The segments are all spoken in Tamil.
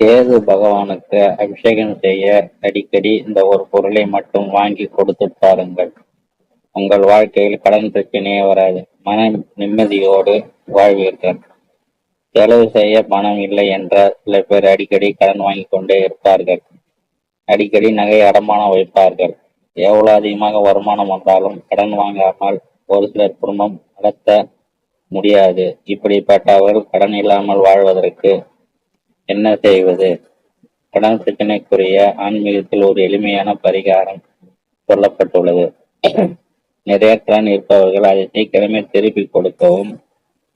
கேது பகவானுக்கு அபிஷேகம் செய்ய அடிக்கடி இந்த ஒரு பொருளை மட்டும் வாங்கி கொடுத்து பாருங்கள். உங்கள் வாழ்க்கையில் கடன் பிரச்சனையே வராது. மன நிம்மதியோடு வாழ்வீர்கள். செலவு செய்ய பணம் இல்லை என்ற சில பேர் அடிக்கடி கடன் வாங்கி கொண்டே இருப்பார்கள். அடிக்கடி நகை அடமானம் வைப்பார்கள். எவ்வளவு அதிகமாக வருமானம் வந்தாலும் கடன் வாங்காமல் ஒரு சிலர் குடும்பம் நடத்த முடியாது. இப்படிப்பட்டவர்கள் கடன் இல்லாமல் வாழ்வதற்கு என்ன செய்வது? கடன் பிரச்சனைக்குரிய ஆன்மீகத்தில் ஒரு எளிமையான பரிகாரம் சொல்லப்பட்டுள்ளது. நிறைய கடன் இருப்பவர்கள் அதை சீக்கிரமே திருப்பி கொடுக்கவும்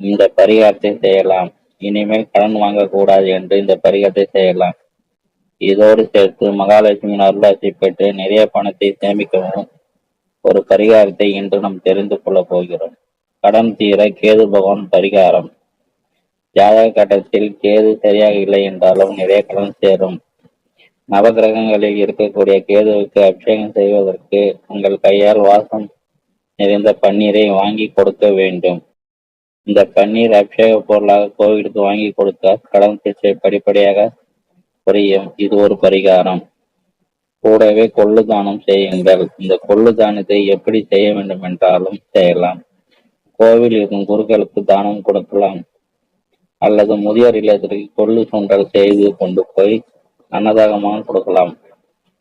இந்த பரிகாரத்தை செய்யலாம். இனிமேல் கடன் வாங்கக்கூடாது என்று இந்த பரிகாரத்தை செய்யலாம். இதோடு சேர்த்து மகாலட்சுமியின் அருளாசி பெற்று நிறைய பணத்தை சேமிக்கவும் ஒரு பரிகாரத்தை இன்று நாம் தெரிந்து கொள்ளப் போகிறோம். கடன் தீர கேது பகவான் பரிகாரம். ஜாதக கட்டத்தில் கேது சரியாக இல்லை என்றாலும் நிறைய கடன் சேரும். நவகிரகங்களில் இருக்கக்கூடிய கேதுவுக்கு அபிஷேகம் செய்வதற்கு உங்கள் கையால் வாசம் நிறைந்த பன்னீரை வாங்கி கொடுக்க வேண்டும். இந்த பன்னீர் அபிஷேக பொருளாக கோவிலுக்கு வாங்கி கொடுக்க கடன் சிகிச்சை படிப்படியாக குறையும். இது ஒரு பரிகாரம். கூடவே கொள்ளு தானம் செய்யுங்கள். இந்த கொள்ளு தானத்தை எப்படி செய்ய வேண்டும் என்றாலும் செய்யலாம். கோவில் இருக்கும் குருக்களுக்கு தானம் கொடுக்கலாம். அல்லது முதியோர் இல்லத்திற்கு கொள்ளு சுண்டல் செய்து கொண்டு போய் அன்னதாகமாக கொடுக்கலாம்.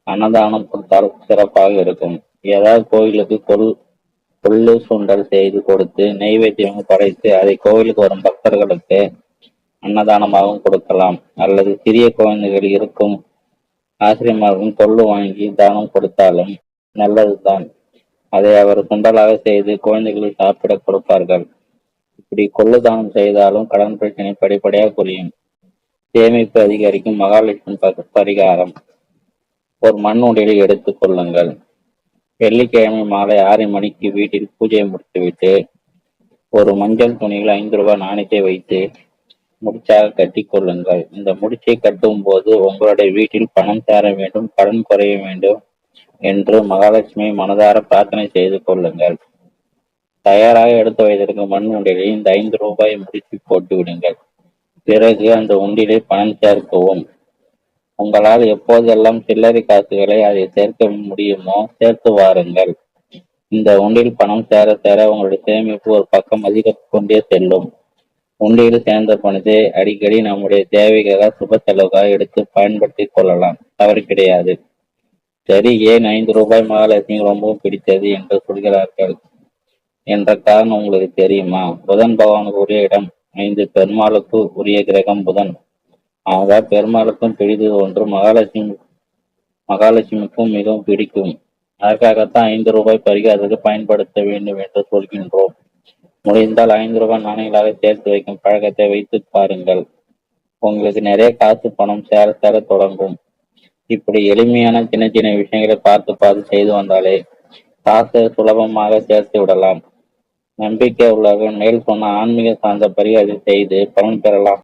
அன்னதானம் கொடுத்தால் சிறப்பாக இருக்கும். ஏதாவது கோயிலுக்கு கொள் கொள்ளு சுண்டல் செய்து கொடுத்து நெய்வேத்தியம் படைத்து அதை கோவிலுக்கு வரும் பக்தர்களுக்கு அன்னதானமாகவும் கொடுக்கலாம். அல்லது சிறிய குழந்தைகள் இருக்கும் ஆசிரியமாகவும் கொள்ளு வாங்கி தானம் கொடுத்தாலும் நல்லதுதான். அதை அவர் சுண்டலாக செய்து குழந்தைகளுக்கு சாப்பிட கொடுப்பார்கள். இப்படி கொள்ளு தானம் செய்தாலும் கடன் பிரச்சனை படிப்படியாக குறையும் சேமிப்பு அதிகரிக்கும் மகாலட்சுமி பரிகாரம். ஒரு மண் உடையில் எடுத்துக் கொள்ளுங்கள். வெள்ளிக்கிழமை மாலை ஆறு மணிக்கு வீட்டில் பூஜையை முடித்துவிட்டு ஒரு மஞ்சள் துணியில் ஐந்து ரூபாய் நாணயத்தை வைத்து முடிச்சாக கட்டி கொள்ளுங்கள். இந்த முடிச்சை கட்டும் போது உங்களுடைய வீட்டில் பணம் சேர வேண்டும் கடன் குறைய வேண்டும் என்று மகாலட்சுமி மனதார பிரார்த்தனை செய்து கொள்ளுங்கள். தயாராக எடுத்து வைத்திருக்கும் மண் உண்டியலில் இந்த ஐந்து ரூபாய் முடிச்சு போட்டு விடுங்கள். பிறகு அந்த உண்டியலை பணம் சேர்க்கவும். உங்களால் எப்போதெல்லாம் சில்லறை காசுகளை அதை சேர்க்க முடியுமோ சேர்த்து வாருங்கள். இந்த உண்டியில் பணம் சேர சேர உங்களுடைய சேமிப்பு ஒரு பக்கம் அதிகரித்து கொண்டே செல்லும். உண்டியில் சேர்ந்த பணத்தை அடிக்கடி நம்முடைய தேவைக்காக சுப செலவுக்காக எடுத்து பயன்படுத்திக் கொள்ளலாம். தவறு கிடையாது. சரி ஏன் ஐந்து ரூபாய் மகாலட்சுமி ரொம்பவும் பிடித்தது என்று சொல்கிறார்கள். என்ற காரணம் உங்களுக்கு தெரியுமா? புதன் பகவானுக்கு உரிய இடம் ஐந்து பெருமாளுக்கு உரிய கிரகம் புதன். ஆக பெருமாளுக்கும் பிடித்தது ஒன்று மகாலட்சுமி மகாலட்சுமிக்கும் மிகவும் பிடிக்கும். அதற்காகத்தான் ஐந்து ரூபாய் பரிகாரத்துக்கு பயன்படுத்த வேண்டும் என்று சொல்கின்றோம். முடிந்தால் ஐந்து ரூபாய் நாணயங்களாக சேர்த்து வைக்கும் பழக்கத்தை வைத்து பாருங்கள். உங்களுக்கு நிறைய காசு பணம் சேர சேர தொடங்கும். இப்படி எளிமையான சின்ன சின்ன விஷயங்களை பார்த்து பார்த்து செய்து வந்தாலே காசை சுலபமாக சேர்த்து விடலாம். நம்பிக்கை உள்ளவர்கள் மேல் சொன்ன ஆன்மீக சார்ந்த பரிகாரத்தை செய்து பலன் பெறலாம்.